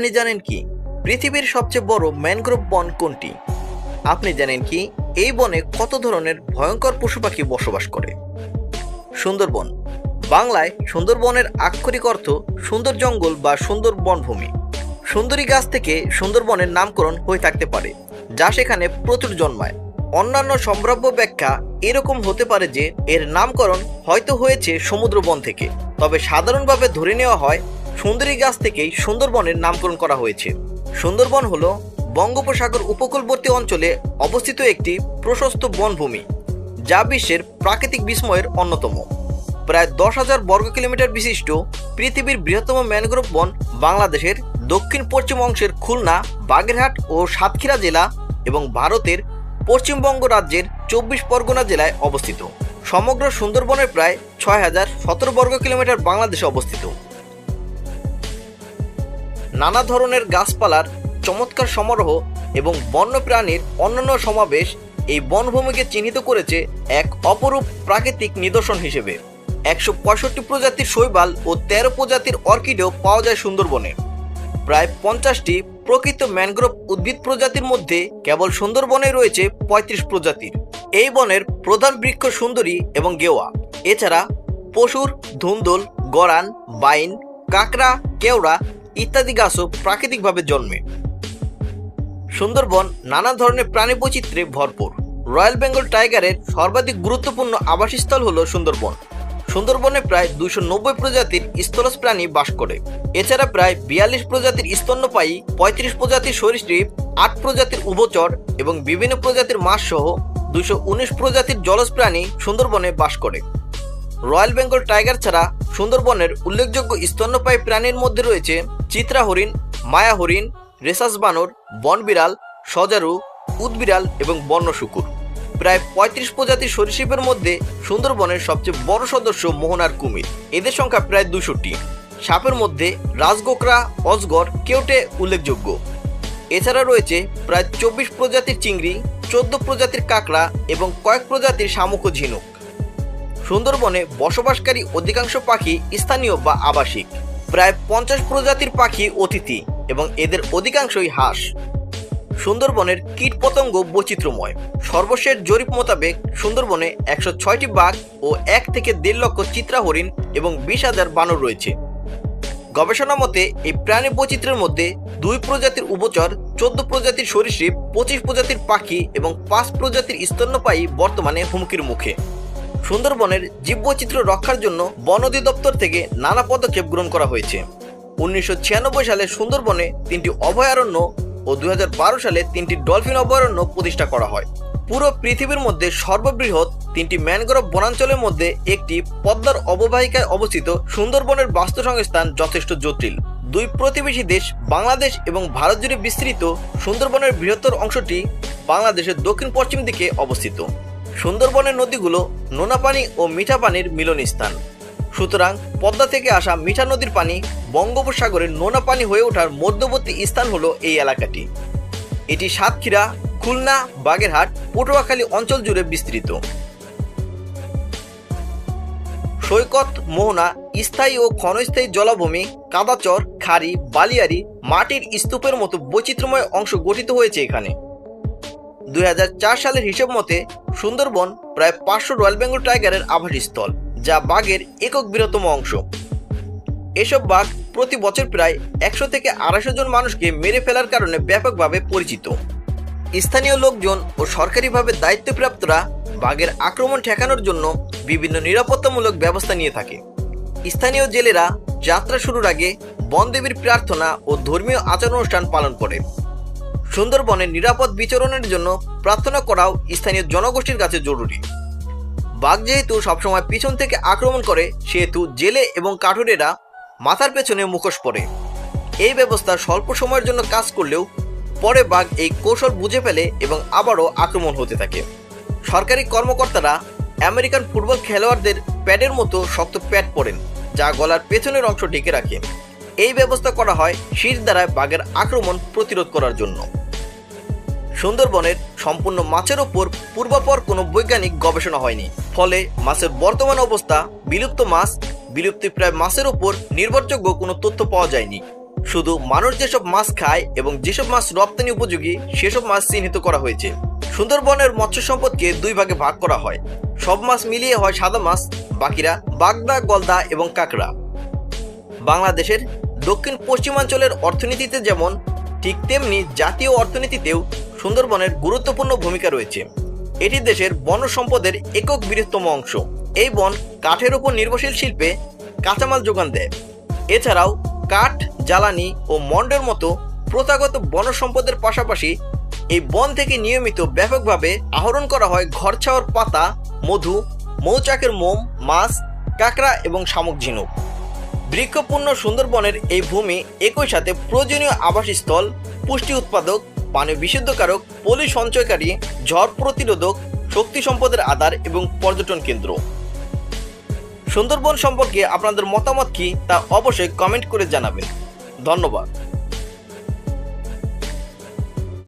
আপনি জানেন কি? পৃথিবীর সবচেয়ে বড় ম্যানগ্রোভ বন কোনটি? আপনি জানেন কি? এই বনে কত ধরনের ভয়ঙ্কর পশু পাখি বসবাস করে? সুন্দরবন। বাংলায় সুন্দরবনের আক্ষরিক অর্থ সুন্দর জঙ্গল বা সুন্দর বনভূমি। সুন্দরী গাছ থেকে সুন্দরবনের নামকরণ হয়ে থাকতে পারে, যা সেখানে প্রচুর জন্মায়। অন্যান্য সম্ভাব্য ব্যাখ্যা এরকম হতে পারে যে এর নামকরণ হয়তো হয়েছে সমুদ্রবন থেকে, তবে সাধারণভাবে ধরে নেওয়া হয় সুন্দরী গাছ থেকেই সুন্দরবনের নামকরণ করা হয়েছে। সুন্দরবন হল বঙ্গোপসাগর উপকূলবর্তী অঞ্চলে অবস্থিত একটি প্রশস্ত বনভূমি, যা বিশ্বের প্রাকৃতিক বিস্ময়ের অন্যতম। প্রায় দশ হাজার বর্গ কিলোমিটার বিশিষ্ট পৃথিবীর বৃহত্তম ম্যানগ্রোভ বন বাংলাদেশের দক্ষিণ পশ্চিম অংশের খুলনা, বাগেরহাট ও সাতক্ষীরা জেলা এবং ভারতের পশ্চিমবঙ্গ রাজ্যের চব্বিশ পরগনা জেলায় অবস্থিত। সমগ্র সুন্দরবনের প্রায় ছয় হাজার সতেরো বর্গ কিলোমিটার বাংলাদেশে অবস্থিত। নানা ধরনের গাছপালার চমৎকার সমারোহ এবং বন্যপ্রাণীর অন্যান্য সমাবেশ এই বনভূমিকে চিহ্নিত করেছে এক অপরূপ প্রাকৃতিক নিদর্শন হিসেবে। একশো পঁয়ষট্টি প্রজাতির শৈবাল ও তেরো প্রজাতির অর্কিডেও পাওয়া যায় সুন্দরবনে। প্রায় পঞ্চাশটি প্রকৃত ম্যানগ্রোভ উদ্ভিদ প্রজাতির মধ্যে কেবল সুন্দরবনে রয়েছে পঁয়ত্রিশ প্রজাতির। এই বনের প্রধান বৃক্ষ সুন্দরী এবং গেওয়া। এছাড়া পশুর ধুন্দল, গরান, বাইন, কাকড়া, কেওড়া ইত্যাদি গাছও প্রাকৃতিকভাবে জন্মে। সুন্দরবন নানা ধরনের প্রাণী বৈচিত্র্যে ভরপুর। রয়্যাল বেঙ্গল টাইগারের সর্বাধিক গুরুত্বপূর্ণ আবাসস্থল হল সুন্দরবন। সুন্দরবনে প্রায় দুশো নব্বই প্রজাতির স্থলজ প্রাণী বাস করে। এছাড়া প্রায় বিয়াল্লিশ প্রজাতির স্তন্যপায়ী, পঁয়ত্রিশ প্রজাতির সরীসৃপ, আট প্রজাতির উভচর এবং বিভিন্ন প্রজাতির মাছ সহ দুশো উনিশ প্রজাতির জলজ প্রাণী সুন্দরবনে বাস করে। রয়্যাল বেঙ্গল টাইগার ছাড়া সুন্দরবনের উল্লেখযোগ্য স্তন্যপায়ী প্রাণীর মধ্যে রয়েছে চিত্রা হরিণ, মায়া হরিণ রেসাস বানর বনবিড়াল সজারু উদবিড়াল এবং বন্য শুকুর। প্রায় পঁয়ত্রিশ প্রজাতির সরীসৃপের মধ্যে সুন্দরবনের সবচেয়ে বড় সদস্য মোহনার কুমির। এদের সংখ্যা প্রায় দুশোটি। সাপের মধ্যে রাজগোকরা, অজগর, কেউটে উল্লেখযোগ্য। এছাড়া রয়েছে প্রায় চব্বিশ প্রজাতির চিংড়ি, চোদ্দ প্রজাতির কাঁকড়া এবং কয়েক প্রজাতির শামুক ঝিনুক। সুন্দরবনে বসবাসকারী অধিকাংশ পাখি স্থানীয় বা আবাসিক। প্রায় পঞ্চাশ প্রজাতির পাখি অতিথি এবং এদের অধিকাংশই হাঁস। সুন্দরবনের কীটপতঙ্গ বৈচিত্র্যময়। সর্বশেষ জরিপ মোতাবেক সুন্দরবনে একশো ছয়টি বাঘ ও এক থেকে দেড় লক্ষ চিত্রা হরিণ এবং বিশ হাজার বানর রয়েছে। গবেষণা মতে, এই প্রাণী বৈচিত্র্যের মধ্যে দুই প্রজাতির উভচর, চোদ্দ প্রজাতির সরীসৃপ, পঁচিশ প্রজাতির পাখি এবং পাঁচ প্রজাতির স্তন্যপায়ী বর্তমানে হুমকির মুখে। সুন্দরবনের জীববৈচিত্র্য রক্ষার জন্য বন অধিদপ্তর থেকে নানা পদক্ষেপ গ্রহণ করা হয়েছে। উনিশশো ছিয়ানব্বই সালে সুন্দরবনে তিনটি অভয়ারণ্য ও দুই হাজার বারো সালে তিনটি ডলফিন অভয়ারণ্য প্রতিষ্ঠা করা হয়। পুরো পৃথিবীর মধ্যে সর্ববৃহৎ তিনটি ম্যানগ্রোভ বনাঞ্চলের মধ্যে একটি পদ্মার অববাহিকায় অবস্থিত সুন্দরবনের বাস্তু সংস্থান যথেষ্ট জটিল। দুই প্রতিবেশী দেশ বাংলাদেশ এবং ভারত জুড়ে বিস্তৃত সুন্দরবনের বৃহত্তর অংশটি বাংলাদেশের দক্ষিণ পশ্চিম দিকে অবস্থিত। সুন্দরবনের নদীগুলো নোনা পানি ও মিঠা পানির মিলনস্থান। সুতরাং পদ্মা থেকে আসা মিঠা নদীর পানি বঙ্গোপসাগরের নোনা পানি হয়ে ওঠার মধ্যবর্তী স্থান হলো এই এলাকাটি। এটি সাতক্ষীরা, খুলনা, বাগেরহাট, পটুয়াখালী অঞ্চল জুড়ে বিস্তৃত। সৈকত, মোহনা, স্থায়ী ও ক্ষণস্থায়ী জলাভূমি, কাদাচর, খাড়ি বালিয়ারি মাটির স্তূপের মতো বৈচিত্র্যময় অংশ গঠিত হয়েছে এখানে। দুই হাজার চার সালের হিসেব মতে সুন্দরবন প্রায় পাঁচশো রয়্যাল বেঙ্গল টাইগারের আবাসস্থল, যা বাঘের একক বৃহত্তম অংশ। এসব বাঘ প্রতি বছর প্রায় একশো থেকে আড়াইশো জন মানুষকে মেরে ফেলার কারণে ব্যাপকভাবে পরিচিত। স্থানীয় লোকজন ও সরকারিভাবে দায়িত্বপ্রাপ্তরা বাঘের আক্রমণ ঠেকানোর জন্য বিভিন্ন নিরাপত্তামূলক ব্যবস্থা নিয়ে থাকে। স্থানীয় জেলেরা যাত্রা শুরুর আগে বনদেবীর প্রার্থনা ও ধর্মীয় আচার অনুষ্ঠান পালন করে। সুন্দরবনে নিরাপদ বিচরণের জন্য প্রার্থনা করাও স্থানীয় জনগোষ্ঠীর কাছে জরুরি। বাঘ যেহেতু সবসময় পিছন থেকে আক্রমণ করে, সেহেতু জেলে এবং কাঠুরেরা মাথার পেছনে মুখোশ পরে। এই ব্যবস্থা স্বল্প সময়ের জন্য কাজ করলেও পরে বাঘ এই কৌশল বুঝে ফেলে এবং আবারও আক্রমণ হতে থাকে। সরকারি কর্মকর্তারা আমেরিকান ফুটবল খেলোয়াড়দের প্যাডের মতো শক্ত প্যাড পরেন, যা গলার পেছনের অংশ ঢেকে রাখে। এই ব্যবস্থা করা হয় শীত দ্বারা বাঘের আক্রমণ প্রতিরোধ করার জন্য। সুন্দরবনের সম্পূর্ণ মাছের ওপর পূর্বাপর কোনো বৈজ্ঞানিক গবেষণা হয়নি। ফলে মাছের বর্তমান অবস্থা, বিলুপ্ত মাছ বিলুপ্তিপ্রায় মাছের ওপর নির্ভরযোগ্য কোনো তথ্য পাওয়া যায়নি। শুধু মানুষ যেসব মাছ খায় এবং যেসব মাছ রপ্তানি উপযোগী, সেসব মাছ চিহ্নিত করা হয়েছে। সুন্দরবনের মৎস্য সম্পদকে দুই ভাগে ভাগ করা হয়। সব মাছ মিলিয়ে হয় সাদা মাছ, বাকিরা বাগদা, গলদা এবং কাঁকড়া। বাংলাদেশের দক্ষিণ পশ্চিমাঞ্চলের অর্থনীতিতে যেমন, ঠিক তেমনি জাতীয় অর্থনীতিতেও সুন্দরবনের গুরুত্বপূর্ণ ভূমিকা রয়েছে। এটি দেশের বন সম্পদের একক বৃহত্তম অংশ। এই বন কাঠের উপর নির্ভরশীল শিল্পে কাঁচামাল যোগান দেয়। এছাড়াও কাঠ, জ্বালানি ও মন্ডের মতো প্রথাগত বন সম্পদের পাশাপাশি এই বন থেকে নিয়মিত ব্যাপকভাবে আহরণ করা হয় ঘর ছাওয়ার পাতা, মধু, মৌচাকের মোম, মাছ, কাঁকড়া এবং শামুক ঝিনুক। বৃক্ষপূর্ণ সুন্দরবনের এই ভূমি একই সাথে প্রয়োজনীয় আবাসস্থল, পুষ্টি উৎপাদক পানি বিশুদ্ধকারক, পলি সঞ্চয়কারী, ঝড় প্রতিরোধক, শক্তি সম্পদের আধার এবং পর্যটন কেন্দ্র। সুন্দরবন সম্পর্কে আপনাদের মতামত কি তা অবশ্যই কমেন্ট করে জানাবেন। ধন্যবাদ।